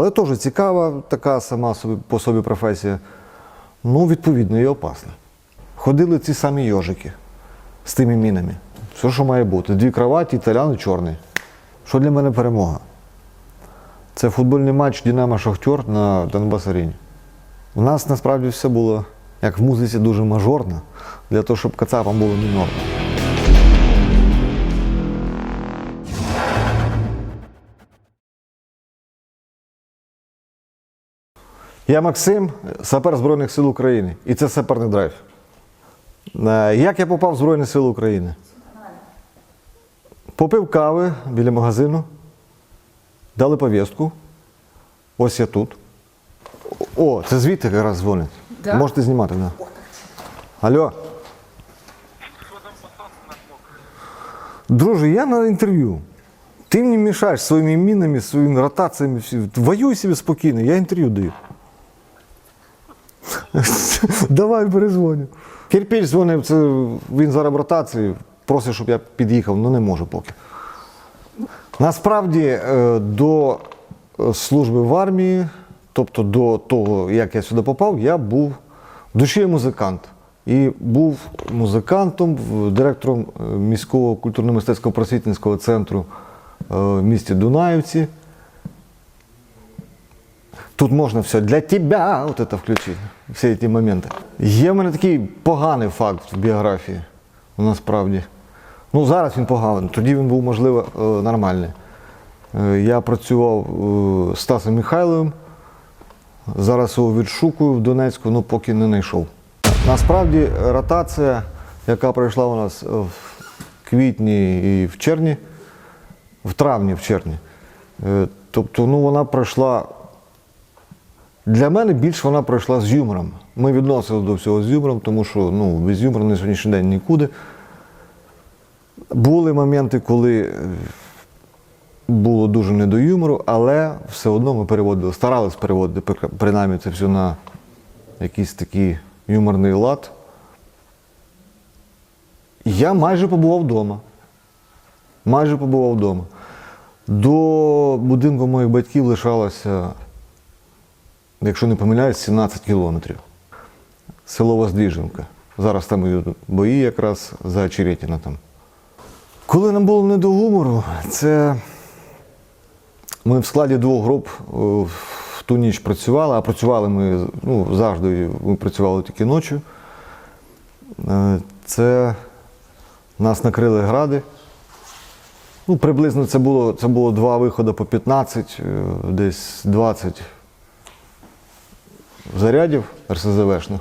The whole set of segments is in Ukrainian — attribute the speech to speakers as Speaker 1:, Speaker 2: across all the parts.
Speaker 1: Але теж цікава така сама собі, по собі професія. Ну, відповідно, і опасна. Ходили ці самі йожики з тими мінами. Все, що має бути. Дві кроваті, італян і чорний. Що для мене перемога? Це футбольний матч Динамо Шахтер на Донбас Арені. У нас насправді все було, як в музиці, дуже мажорно, для того, щоб кацапам було мінорно. Я Максим, сапер Збройних сил України. І це саперний драйв. Е, Як я попав в Збройні Сили України? Попив кави біля магазину, дали повістку. Ось я тут. О, це звідти якраз дзвонять.
Speaker 2: Да?
Speaker 1: Можете знімати, так. Да. Алло. Друже, я на інтерв'ю. Ти мені мішаєш своїми мінами, своїми ротаціями. Воюй собі спокійно, я інтерв'ю даю. Давай перезвоню. Кирпіч дзвонив, це він зараз в ротації, просить, щоб я під'їхав, ну не можу поки. Насправді е, до е, служби в армії, тобто до того, як я сюди попав, я був в душі музикант. І був музикантом, директором е, міського культурно-мистецького просвітницького центру в місті Дунаївці. Тут можна все для тебе, от це включити, всі ці моменти. Є в мене такий поганий факт в біографії, насправді. Ну, зараз він поганий, тоді він був, можливо, е, нормальний. Е, Я працював е, з Стасом Михайловим, зараз його відшукую в Донецьку, ну поки не знайшов. Насправді ротація, яка пройшла у нас в квітні і в червні, в травні, в червні. Тобто, ну, вона пройшла для мене більш вона пройшла з юмором. Ми відносили до всього з юмором, тому що ну, без юмору на сьогоднішній день нікуди. Були моменти, коли було дуже не до юмору, але все одно ми переводили, старались переводити принаймні це все на якийсь такий юморний лад. Я майже побував вдома. Майже побував вдома. До будинку моїх батьків лишалося якщо не помиляюсь, 17 кілометрів. Село Воздвіженка. Зараз там йдуть бої якраз за Черетіна там. Коли нам було не до гумору, це ми в складі двох груп в ту ніч працювали, а працювали ми ну, завжди, ми працювали тільки ночі. Е, Це нас накрили гради. Ну, приблизно це було, це було два виходи по 15, е, десь 20 зарядів РСЗВшних,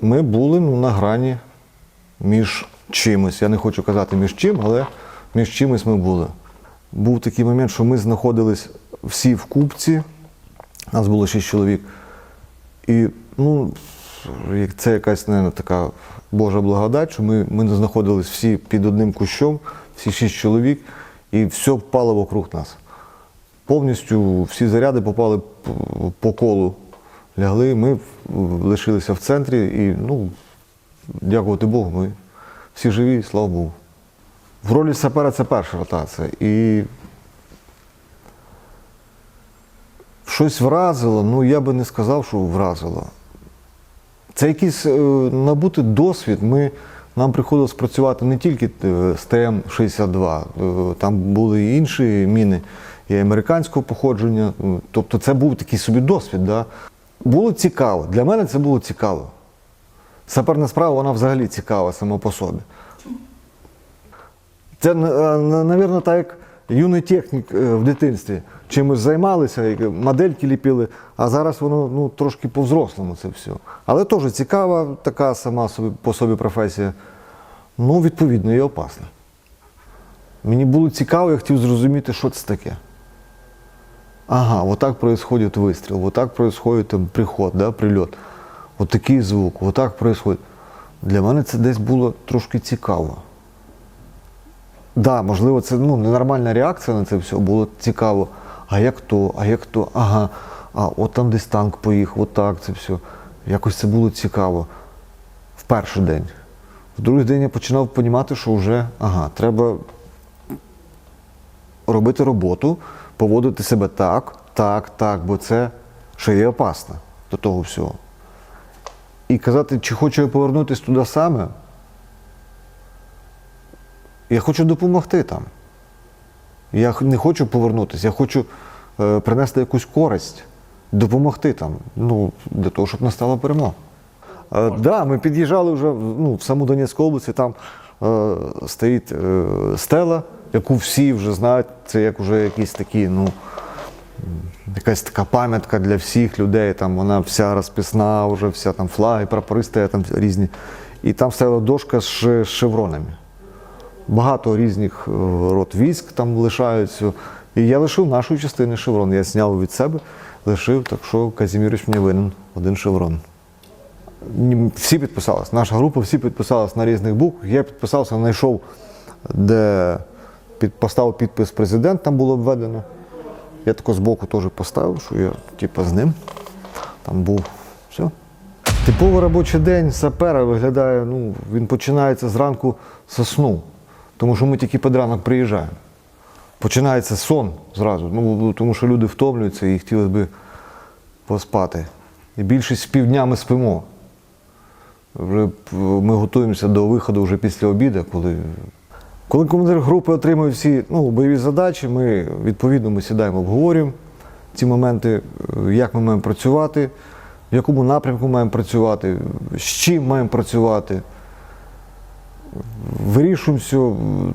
Speaker 1: ми були ну, на грані між чимось. Я не хочу казати між чим, але між чимось ми були. Був такий момент, що ми знаходились всі в купці, нас було шість чоловік. І ну, це якась не така Божа благодать, що ми, ми знаходились всі під одним кущом, всі шість чоловік, і все впало вокруг нас повністю всі заряди попали по колу, лягли. Ми лишилися в центрі і, ну, дякувати Богу, ми всі живі, слава Богу. В ролі сапера це перша ротація. І щось вразило, ну я би не сказав, що вразило. Це якийсь е, набутий досвід. Ми, нам приходилось працювати не тільки е, з ТМ-62, е, там були і інші міни, і американського походження. Е, Тобто це був такий собі досвід. Да? Було цікаво. Для мене це було цікаво. Саперна справа, вона взагалі цікава сама по собі. Це, мабуть, так як юний технік е, в дитинстві. Чимось займалися, модельки ліпили, а зараз воно ну, трошки по-взрослому це все. Але теж цікава така сама собі, по собі професія. Ну, відповідно, і опасна. Мені було цікаво, я хотів зрозуміти, що це таке. Ага, вот так происходит выстрел, вот так происходит там, приход, да, прильот. От такий звук, вот так происходит. Для мене це десь було трошки цікаво. Да, можливо, це ну, ненормальна реакція на це все, було цікаво. А як то, а як то, ага, а от там десь танк поїхав, от так це все. Якось це було цікаво в перший день. В другий день я починав розуміти, що вже ага, треба робити роботу, поводити себе так, так, так, бо це ще є опасно до того всього. І казати, чи хочу я повернутися туди саме, я хочу допомогти там. Я не хочу повернутися, я хочу е, принести якусь користь, допомогти там, ну, для того, щоб настала перемога. Так, Е, да, ми під'їжджали вже ну, в саму Донецьку область, там е, стоїть е, стела, яку всі вже знають, це як вже якісь такі, ну, якась така пам'ятка для всіх людей. Там вона вся розписна, вже вся там флаги, прапори стоять там різні. І там стояла дошка з шевронами. Багато різних е, род військ там лишаються. І я лишив нашу частину шеврон. Я зняв від себе, лишив, так що Казімірович мені винен один шеврон. Всі підписались. Наша група, всі підписались на різних буквах. Я підписався, знайшов, де під, поставив підпис президент, там було обведено. Я тако збоку теж поставив, що я типу, з ним там був. Все. Типовий робочий день сапера виглядає, ну, він починається зранку з сну, тому що ми тільки під ранок приїжджаємо. Починається сон зразу, ну, тому що люди втомлюються і хотіли би поспати. І більшість півдня ми спимо. Вже ми готуємося до виходу вже після обіду, коли. Коли командир групи отримує всі ну, бойові задачі, ми відповідно ми сідаємо, обговорюємо ці моменти, е, як ми маємо працювати, в якому напрямку маємо працювати, з чим маємо працювати. Вирішуємо все.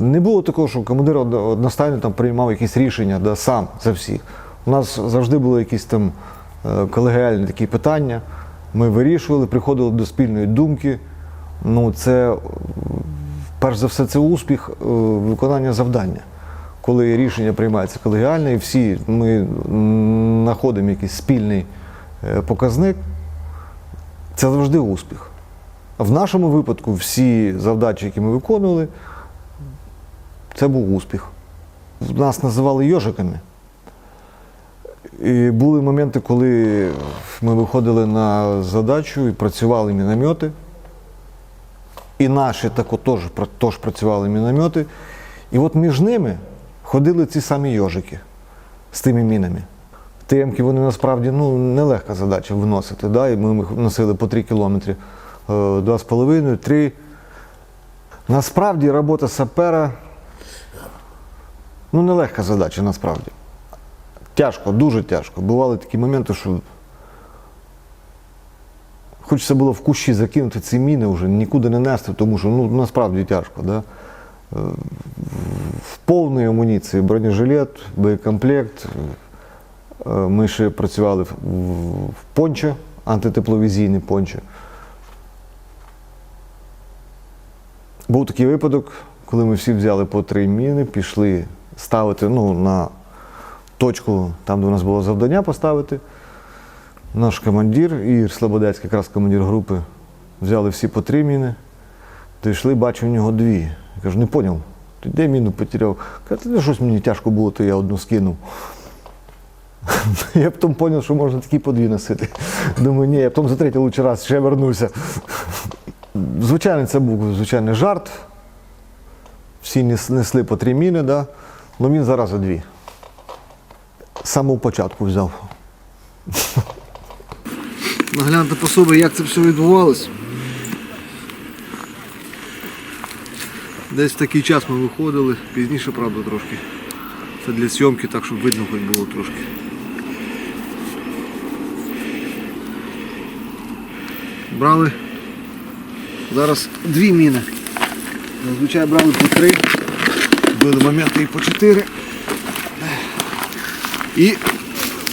Speaker 1: Не було такого, що командир одностайно там приймав якісь рішення да, сам за всіх. У нас завжди були якісь там е, колегіальні такі питання. Ми вирішували, приходили до спільної думки. Ну, це, перш за все, це успіх е, виконання завдання. Коли рішення приймається колегіально, і всі ми знаходимо якийсь спільний е, показник, це завжди успіх. В нашому випадку всі завдачі, які ми виконували, це був успіх. Нас називали йожиками. І були моменти, коли ми виходили на задачу і працювали міномети. І наші тако теж, пра- працювали міномети. І от між ними ходили ці самі йожики з тими мінами. ТМки вони насправді ну, нелегка задача виносити. Да? І ми їх носили по 3 кілометри, е, 2,5, 3. Насправді робота сапера ну, нелегка задача насправді. Тяжко, дуже тяжко. Бували такі моменти, що хочеться було в кущі закинути ці міни вже, нікуди не нести, тому що ну, насправді тяжко. Да? Е, В повній амуніції бронежилет, боєкомплект. Е, Ми ще працювали в- пончо, антитепловізійне пончо. Був такий випадок, коли ми всі взяли по три міни, пішли ставити ну, на точку, там, де у нас було завдання поставити. Наш командир, Ігор Слободецький, якраз командир групи, взяли всі по три міни. Дійшли, бачу, у нього дві. Я кажу, не поняв, ти де міну потеряв? Каже, «Та щось мені тяжко було, то я одну скинув. Я потім зрозумів, що можна такі по дві носити. Думаю, ні, я потім за третій лучший раз ще вернуся. Звичайно, це був звичайний жарт. Всі несли по три міни, да? але він зараз дві. З самого початку взяв.
Speaker 2: Нагляньте по собі, як це все відбувалось. Десь в такий час ми виходили, пізніше, правда, трошки. Це для зйомки, так щоб видно хоч було трошки. Брали зараз дві міни. Зазвичай брали по три, були моменти і по чотири. І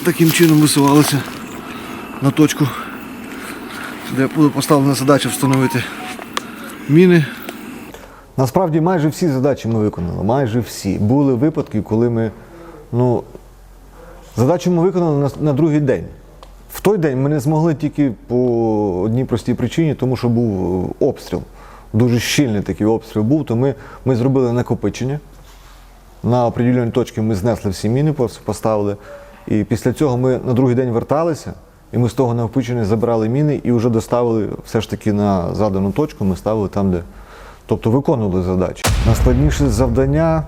Speaker 2: таким чином висувалися на точку, де буде поставлена задача встановити міни.
Speaker 1: Насправді майже всі задачі ми виконали. Майже всі. Були випадки, коли ми ну, задачу ми виконали на, на другий день. В той день ми не змогли тільки по одній простій причині, тому що був е, обстріл. Дуже щільний такий обстріл був, то ми, ми зробили накопичення. На определенні точки ми знесли всі міни, поставили. І після цього ми на другий день верталися, і ми з того накопичення забирали міни і вже доставили все ж таки на задану точку, ми ставили там, де. Тобто виконували задачі. Найскладніше завдання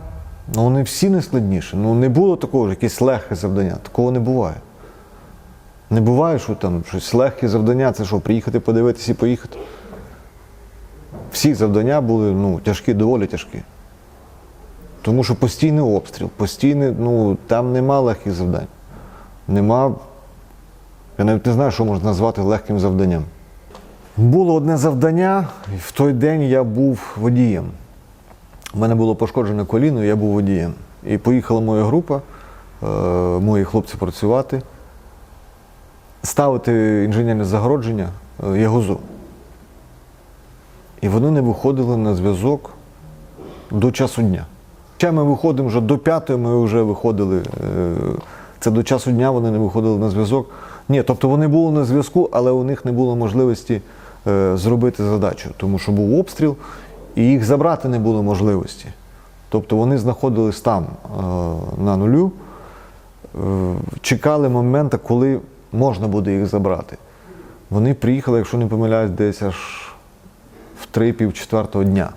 Speaker 1: Ну, вони всі не складніші. Ну, не було такого ж якесь легке завдання. Такого не буває. Не буває, що там щось легке завдання, це що, приїхати подивитися і поїхати. Всі завдання були ну, тяжкі, доволі тяжкі. Тому що постійний обстріл, постійний, ну, там нема легких завдань. Нема. Я навіть не знаю, що можна назвати легким завданням. Було одне завдання, і в той день я був водієм. У мене було пошкоджене коліно, я був водієм. І поїхала моя група, е, мої хлопці працювати, ставити інженерне загородження е, Ягозу. І вони не виходили на зв'язок до часу дня. Ще ми виходимо вже до п'ятої, ми вже виходили. е, Це до часу дня вони не виходили на зв'язок. Ні, тобто вони були на зв'язку, але у них не було можливості е, зробити задачу, тому що був обстріл, і їх забрати не було можливості. Тобто вони знаходились там е, на нулю, е, чекали моменту, коли можна буде їх забрати. Вони приїхали, якщо не помиляюсь, десь аж в три пів четвертого дня.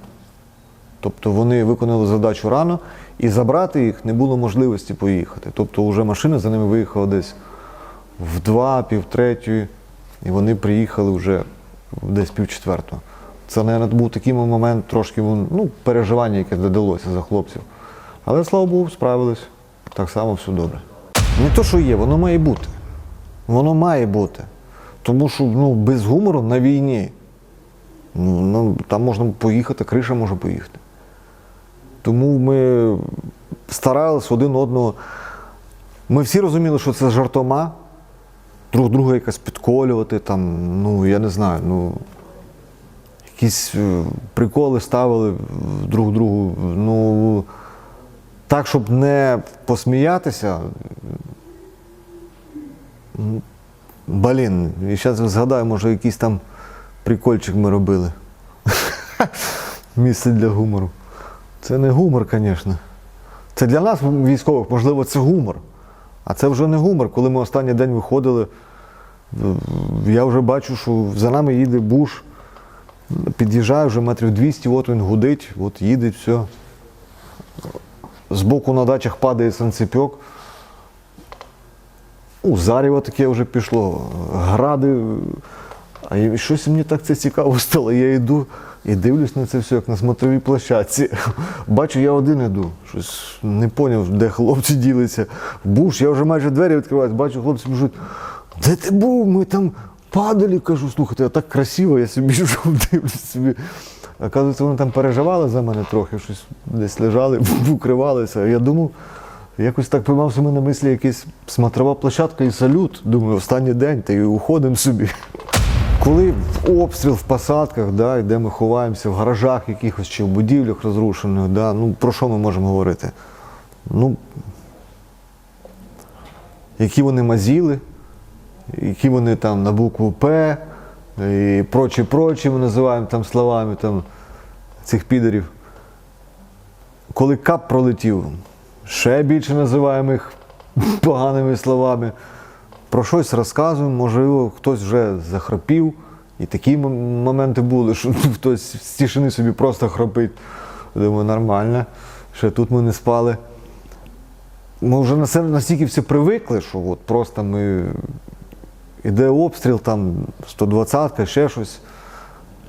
Speaker 1: Тобто вони виконали задачу рано і забрати їх не було можливості поїхати. Тобто вже машина за ними виїхала десь в два, пів третьої, і вони приїхали вже десь пів четвертого. Це, мабуть, був такий момент трошки ну, переживання, яке додалося за хлопців. Але слава Богу, справились. Так само все добре. Не то, що є, воно має бути. Воно має бути. Тому що ну, без гумору на війні Ну, ну, там можна поїхати, криша може поїхати. Тому ми старалися один одного. Ми всі розуміли, що це жартома, друг друга якось підколювати, там, ну, я не знаю, ну, якісь е, приколи ставили друг другу. Ну, так, щоб не посміятися. Блін, і зараз згадаю, може, якийсь там прикольчик ми робили. Місце для гумору. Це не гумор, звісно. Це для нас, військових, можливо, це гумор. А це вже не гумор. Коли ми останній день виходили, я вже бачу, що за нами їде буш. Під'їжджає вже метрів 200, от він гудить, от їде, все. Збоку на дачах падає санцепьок. У Зарєво таке вже пішло. Гради. А щось мені так це цікаво стало. Я йду і дивлюсь на це все, як на смотровій площадці. Бачу, я один іду. Щось не зрозумів, де хлопці ділися. Буш, я вже майже двері відкриваю, бачу, хлопці біжуть. Де ти був? Ми там падали. Кажу, слухайте, а так красиво, я собі йшов, дивлюсь собі. Оказується, вони там переживали за мене трохи, щось десь лежали, укривалися. Я думав, якось так поймав себе на мислі якась смотрова площадка і салют. Думаю, останній день, та й уходимо собі. Коли обстріл в посадках, да, і де ми ховаємося, в гаражах якихось чи в будівлях розрушених, да, ну, про що ми можемо говорити? Ну, які вони мазіли, які вони там на букву П, і прочі, прочі ми називаємо там словами там, цих підерів. Коли кап пролетів, ще більше називаємо їх поганими словами. Про щось розказуємо, можливо, хтось вже захропів. І такі моменти були, що хтось з тишини собі просто хропить. Думаю, нормально. Ще тут ми не спали. Ми вже на настільки всі привикли, що от просто ми. Іде обстріл, там 120-ка, ще щось.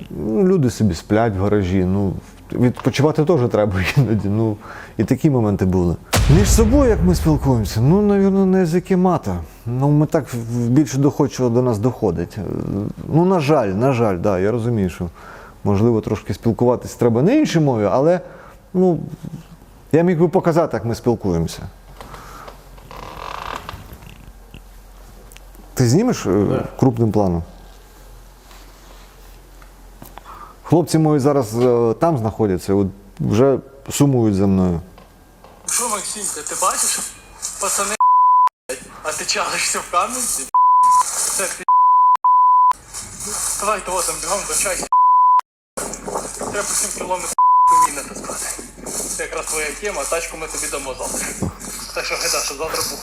Speaker 1: Ну, люди собі сплять в гаражі. Ну, відпочивати теж треба іноді. Ну, і такі моменти були. Між собою, як ми спілкуємося, ну, навірно, на язики мата. Ну, ми так більше доходчиво до нас доходить. Ну, на жаль, на жаль, да, я розумію, що можливо трошки спілкуватись треба на іншій мові, але ну, я міг би показати, як ми спілкуємося. Ти знімеш е, крупним планом? Хлопці мої зараз е, там знаходяться, от вже сумують за мною.
Speaker 3: Що, Максимка, ти бачиш? Пацани, а ти чалишся в кам'янці? Це пі. Давай того там бігом кончайся. Треба 7 кілометрів міни таскати. Це якраз твоя тема, тачку ми тобі дамо завтра. Так що гайда, щоб завтра був.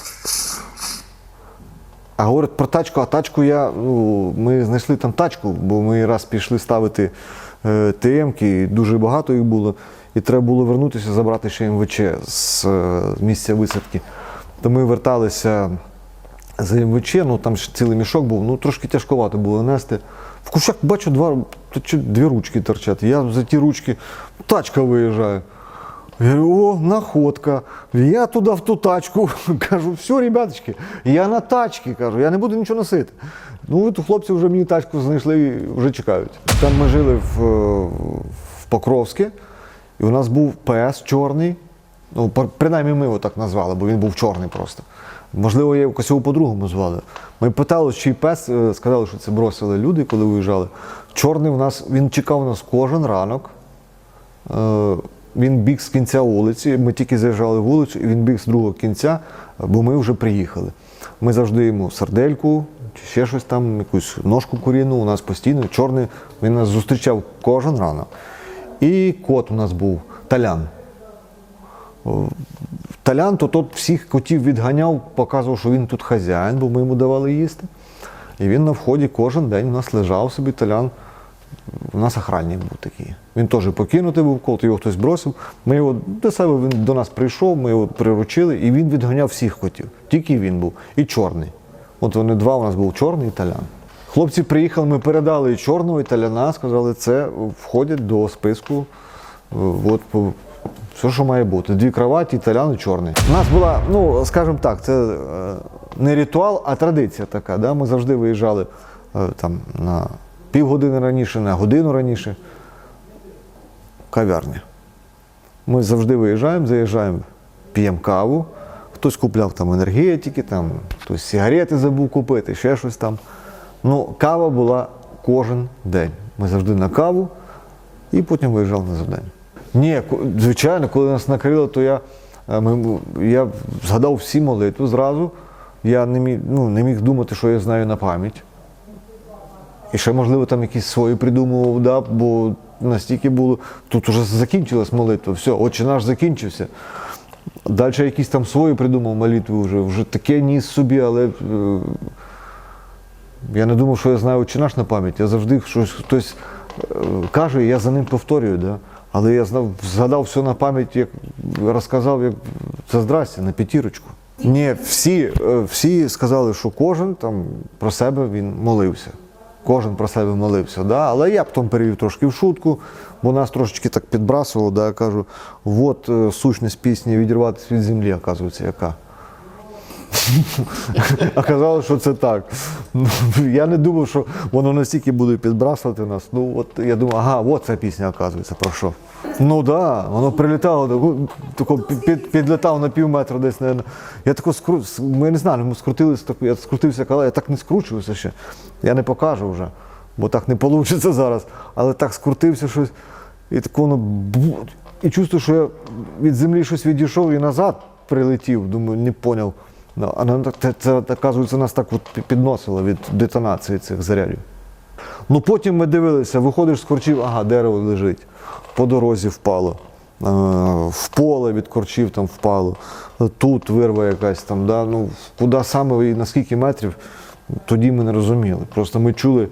Speaker 1: А говорить про тачку, а тачку я. Ну, ми знайшли там тачку, бо ми раз пішли ставити е, ТМ-ки, дуже багато їх було. І треба було вернутися, забрати ще МВЧ з е, місця висадки. То ми верталися за МВЧ, ну там ж цілий мішок був, ну трошки тяжковато було нести. В кущах бачу два, дві ручки торчать. Я за ті ручки, тачка виїжджає. Я говорю, о, находка. Я туди в ту тачку. Кажу, все, ребяточки, я на тачці, кажу, я не буду нічого носити. Ну, от хлопці вже мені тачку знайшли і вже чекають. Там ми жили в, в Покровське, і у нас був ПС чорний. Ну, принаймні ми його так назвали, бо він був чорний просто. Можливо, я якось його по-другому звали. Ми питали, чий пес, е, сказали, що це бросили люди, коли виїжджали. Чорний в нас, він чекав нас кожен ранок. Е, Він біг з кінця вулиці. Ми тільки заїжджали вулицю, і він біг з другого кінця, бо ми вже приїхали. Ми завжди йому сардельку чи ще щось там, якусь ножку куріну. У нас постійно чорний. Він нас зустрічав кожен ранок. І кот у нас був талян. Талян, то тот всіх котів відганяв, показував, що він тут хазяїн, бо ми йому давали їсти. І він на вході кожен день у нас лежав собі талян. У нас охранник був такий. Він теж покинутий був кот, його хтось бросив. Ми його до себе він до нас прийшов, ми його приручили, і він відганяв всіх котів. Тільки він був. І чорний. От вони два, у нас був чорний і талян. Хлопці приїхали, ми передали і чорного, і таляна, сказали, це входять до списку. е, От, все, що має бути. Дві кроваті, талян і чорний. У нас була, ну, скажімо так, це е, не ритуал, а традиція така. Да? Ми завжди виїжджали е, там, на півгодини раніше, на годину раніше. Кав'ярня. Ми завжди виїжджаємо, заїжджаємо, п'ємо каву. Хтось купляв там енергетики, там, хтось сигарети забув купити, ще щось там. Ну, кава була кожен день. Ми завжди на каву і потім виїжджали на завдання. Ні, звичайно, коли нас накрило, то я, е, ми, я згадав всі молитви зразу. Я не міг, ну, не міг думати, що я знаю на пам'ять. І ще, можливо, там якісь свої придумував, да, бо настільки було. Тут вже закінчилась молитва, все, отче наш закінчився. Далі якісь там свої придумав молитви вже, вже таке ніс собі, але е, я не думав, що я знаю отче наш на пам'ять. Я завжди щось хтось е, каже, і я за ним повторюю. Да? Але я знав, згадав все на пам'ять, як розказав, як це здрасте, на п'ятірочку. Ні, всі, е, всі сказали, що кожен там про себе він молився. Кожен про себе молився. Да? Але я потім перевів трошки в шутку, бо нас трошечки так підбрасувало, да? я кажу, от е, сущність пісні відірватися від землі, оказується, яка. Оказалось, що це так. Ну, Я не думав, що воно настільки буде підбрасувати нас. Ну, от я думав, ага, от ця пісня, оказується, про що. Ну так, да, воно прилітало, тако, під, під, підлітав на пів метра десь. наверно. Я тако скру... ми не знали, ми скрутилися, так, я скрутився, коли я так не скручувався ще. Я не покажу вже, бо так не вийде зараз. Але так скрутився щось, і так воно і чувствую, що я від землі щось відійшов і назад прилетів. Думаю, не поняв. Ну, А нам так- це, це, оказується, нас так от підносило від детонації цих зарядів. Ну потім ми дивилися, виходиш з корчів, ага, дерево лежить, по дорозі впало, е, в поле від корчів там впало, тут вирва якась там, да, ну, куди саме і на скільки метрів, тоді ми не розуміли. Просто ми чули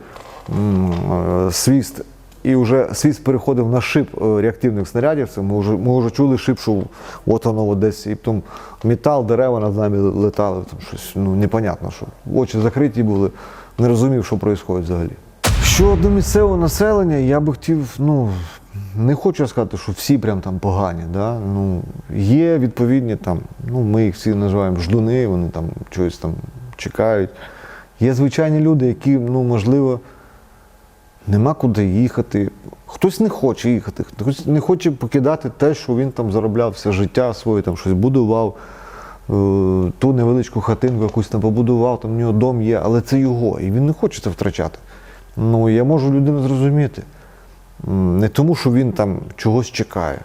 Speaker 1: е, свіст, і вже свіст переходив на шип е, реактивних снарядів. Це ми вже, ми вже чули шип, що от воно от десь, і потім метал, дерева над нами летали, там щось ну, непонятно, що очі закриті були, не розумів, що відбувається взагалі. Щодо місцевого населення, я би хотів, ну, не хочу сказати, що всі прям там погані. Да? Ну, є відповідні там, ну, ми їх всі називаємо ждуни, вони там щось там чекають. Є звичайні люди, які, ну, можливо, нема куди їхати. Хтось не хоче їхати, хтось не хоче покидати те, що він там заробляв все життя своє, там щось будував, е, ту невеличку хатинку якусь там побудував, там у нього дом є, але це його, і він не хоче це втрачати. Ну, я можу людину зрозуміти. Не тому, що він там чогось чекає,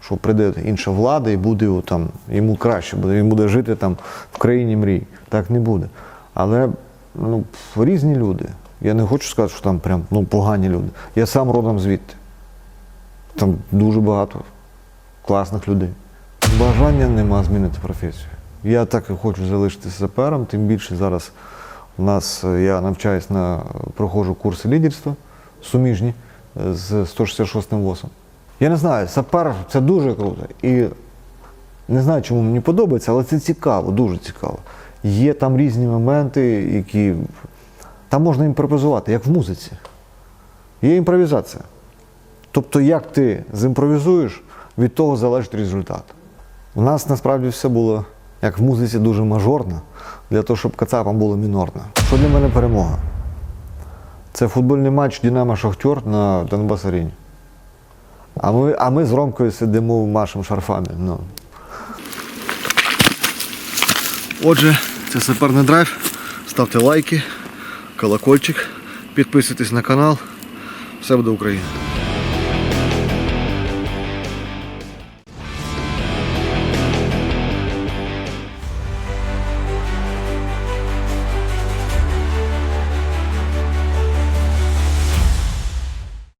Speaker 1: що прийде інша влада і буде там, йому краще, буде, він буде жити там в країні мрій. Так не буде. Але ну, різні люди. Я не хочу сказати, що там прям ну, погані люди. Я сам родом звідти. Там дуже багато класних людей. Бажання нема змінити професію. Я так і хочу залишитися сапером, тим більше зараз у нас е, я навчаюсь на проходжу курси лідерства суміжні е, з 166 м ВОСом. Я не знаю, сапер це дуже круто. І не знаю, чому мені подобається, але це цікаво, дуже цікаво. Є там різні моменти, які. Там можна імпровізувати, як в музиці. Є імпровізація. Тобто, як ти зімпровізуєш, від того залежить результат. У нас насправді все було, як в музиці, дуже мажорно, для того, щоб кацапам було мінорно. Що для мене перемога? Це футбольний матч Динамо Шахтер на Донбас Арені. А ми, а ми з Ромкою сидимо машемо шарфами. Ну.
Speaker 2: Отже, це саперний драйв. Ставте лайки, колокольчик, підписуйтесь на канал. Все буде Україна.